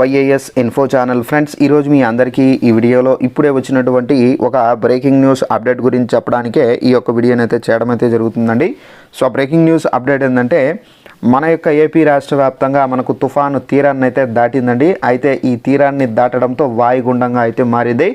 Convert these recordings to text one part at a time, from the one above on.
YAS info channel friends ఈరోజు మీ అందరికీ ఈ వీడియోలో ఇప్పుడే వచ్చినటువంటి ఒక బ్రేకింగ్ న్యూస్ అప్డేట్ గురించి చెప్పడానికే ఈ యొక్క వీడియోని అయితే చేయడం అయితే జరుగుతుందండి. సో బ్రేకింగ్ న్యూస్ అప్డేట్ ఏంటంటే మన యొక్క ఏపీ రాష్ట్ర వ్యాప్తంగా మనకు తుఫాను తీరాన్ని అయితే దాటిందండి. అయితే ఈ తీరాన్ని దాటడంతో వాయుగుండంగా అయితే మారింది.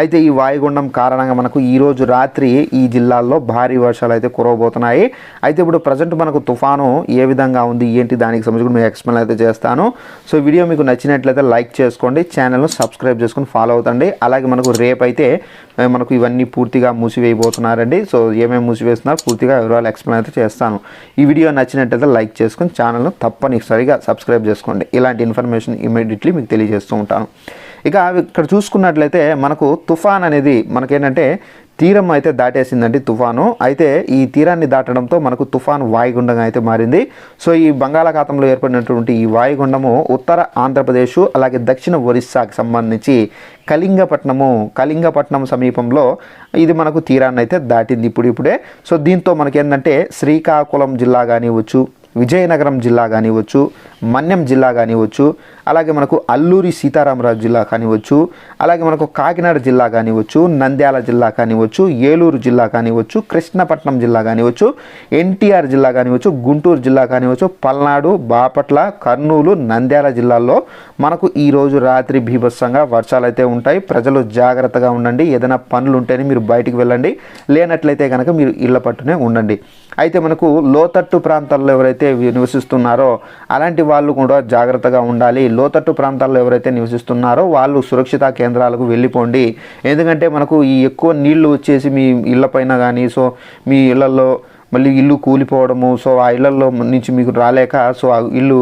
అయితే ఈ వాయుగుండం కారణంగా మనకు ఈరోజు రాత్రి ఈ జిల్లాల్లో భారీ వర్షాలు అయితే కురవబోతున్నాయి. అయితే ఇప్పుడు ప్రజెంట్ మనకు తుఫాను ఏ విధంగా ఉంది ఏంటి దానికి సంబంధించి మీకు ఎక్స్ప్లెయిన్ అయితే చేస్తాను. సో వీడియో మీకు నచ్చినట్లయితే లైక్ చేసుకోండి ఛానల్ను సబ్స్క్రైబ్ చేసుకొని ఫాలో అవుతండి. అలాగే మనకు రేపైతే మనకు ఇవన్నీ పూర్తిగా మూసివేయబోతున్నారండి. సో ఏమేమి మూసివేస్తున్నారు పూర్తిగా వివరాలు ఎక్స్ప్లెయిన్ అయితే చేస్తాను. ఈ వీడియో నచ్చినట్లయితే లైక్ చేసుకొని ఛానల్ను తప్పనిసరిగా సబ్స్క్రైబ్ చేసుకోండి. ఇలాంటి ఇన్ఫర్మేషన్ ఇమీడియట్లీ మీకు తెలియజేస్తూ ఉంటాను. ఇక ఇక్కడ చూసుకున్నట్లయితే మనకు తుఫాన్ అనేది మనకేంటంటే తీరం అయితే దాటేసిందండి తుఫాను. అయితే ఈ తీరాన్ని దాటడంతో మనకు తుఫాను వాయుగుండంగా అయితే మారింది. సో ఈ బంగాళాఖాతంలో ఏర్పడినటువంటి ఈ వాయుగుండము ఉత్తర ఆంధ్రప్రదేశ్ అలాగే దక్షిణ ఒరిస్సాకి సంబంధించి కళింగపట్నము కళింగపట్నం సమీపంలో ఇది మనకు తీరాన్ని అయితే దాటింది ఇప్పుడు ఇప్పుడే సో దీంతో మనకేంటంటే శ్రీకాకుళం జిల్లా కానివ్వచ్చు విజయనగరం జిల్లా కానివ్వచ్చు మన్యం జిల్లా కానివ్వచ్చు అలాగే మనకు అల్లూరి సీతారామరాజు జిల్లా కానివ్వచ్చు అలాగే మనకు కాకినాడ జిల్లా కానివ్వచ్చు నంద్యాల జిల్లా కానివ్వచ్చు ఏలూరు జిల్లా కానివ్వచ్చు కృష్ణపట్నం జిల్లా కానివ్వచ్చు ఎన్టీఆర్ జిల్లా కానివ్వచ్చు గుంటూరు జిల్లా కానివ్వచ్చు పల్నాడు బాపట్ల కర్నూలు నంద్యాల జిల్లాల్లో మనకు ఈరోజు రాత్రి భీభత్సంగా వర్షాలు అయితే ఉంటాయి. ప్రజలు జాగ్రత్తగా ఉండండి. ఏదైనా పనులు ఉంటేనే మీరు బయటికి వెళ్ళండి. లేనట్లయితే కనుక మీరు ఇళ్ళ పట్టునే ఉండండి. అయితే మనకు లోతట్టు ప్రాంతాల్లో ఎవరైతే నివసిస్తున్నారో అలాంటి వాళ్ళు కూడా జాగ్రత్తగా ఉండాలి. లోతట్టు ప్రాంతాల్లో ఎవరైతే నివసిస్తున్నారో వాళ్ళు సురక్షిత కేంద్రాలకు వెళ్ళిపోండి. ఎందుకంటే మనకు ఈ ఎక్కువ నీళ్ళు వచ్చేసి మీ ఇళ్ళపైన కానీ సో మీ ఇళ్ళలో మళ్ళీ ఇల్లు కూలిపోవడము సో ఆ ఇళ్ళలో నుంచి మీకు రాలేక సో ఆ ఇల్లు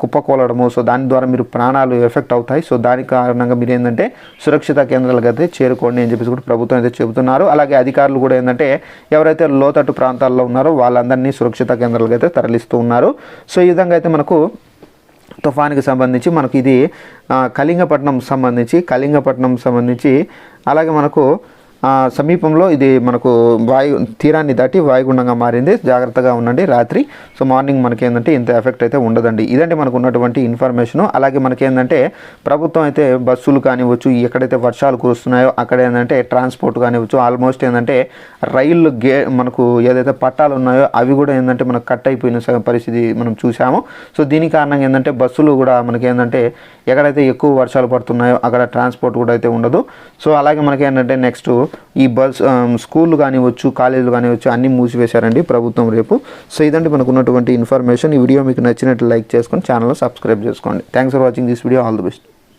కుప్పకూలడము సో దాని ద్వారా మీరు ప్రాణాలు ఎఫెక్ట్ అవుతాయి. సో దాని కారణంగా మీరు ఏంటంటే సురక్షిత కేంద్రాలకు అయితే చేరుకోండి అని చెప్పేసి కూడా ప్రభుత్వం అయితే చెబుతున్నారు. అలాగే అధికారులు కూడా ఏంటంటే ఎవరైతే లోతట్టు ప్రాంతాల్లో ఉన్నారో వాళ్ళందరినీ సురక్షిత కేంద్రాలకు అయితే తరలిస్తూ ఉన్నారు. సో ఈ విధంగా అయితే మనకు తుఫానికి సంబంధించి మనకు ఇది కళింగపట్నం సంబంధించి కళింగపట్నం సంబంధించి అలాగే మనకు సమీపంలో ఇది మనకు వాయు తీరాన్ని దాటి వాయుగుండంగా మారింది. జాగ్రత్తగా ఉండండి రాత్రి. సో మార్నింగ్ మనకి ఏంటంటే ఇంత ఎఫెక్ట్ అయితే ఉండదండి. ఇదంటే మనకు ఉన్నటువంటి ఇన్ఫర్మేషన్. అలాగే మనకేందంటే ప్రభుత్వం అయితే బస్సులు కానివ్వచ్చు ఎక్కడైతే వర్షాలు కురుస్తున్నాయో అక్కడ ఏంటంటే ట్రాన్స్పోర్ట్ కానివ్వచ్చు ఆల్మోస్ట్ ఏంటంటే రైళ్ళు గే మనకు ఏదైతే పట్టాలు ఉన్నాయో అవి కూడా ఏంటంటే మనకు కట్ అయిపోయిన పరిస్థితి మనం చూసాము సో దీని కారణంగా ఏంటంటే బస్సులు కూడా మనకి ఏంటంటే ఎక్కడైతే ఎక్కువ వర్షాలు పడుతున్నాయో అక్కడ ట్రాన్స్పోర్ట్ కూడా అయితే ఉండదు. సో అలాగే మనకి ఏంటంటే నెక్స్ట్ ఈ బస్ స్కూళ్ళు కానివ్వచ్చు కాలేజీలు కానివ్వచ్చు అన్నీ మూసివేశారండి ప్రభుత్వం రేపు. సో ఇదంటే మనకు ఉన్నటువంటి ఇన్ఫర్మేషన్. ఈ వీడియో మీకు నచ్చినట్లు లైక్ చేసుకొని ఛానల్ సబ్స్క్రైబ్ చేసుకోండి. Thanks for watching this video all the best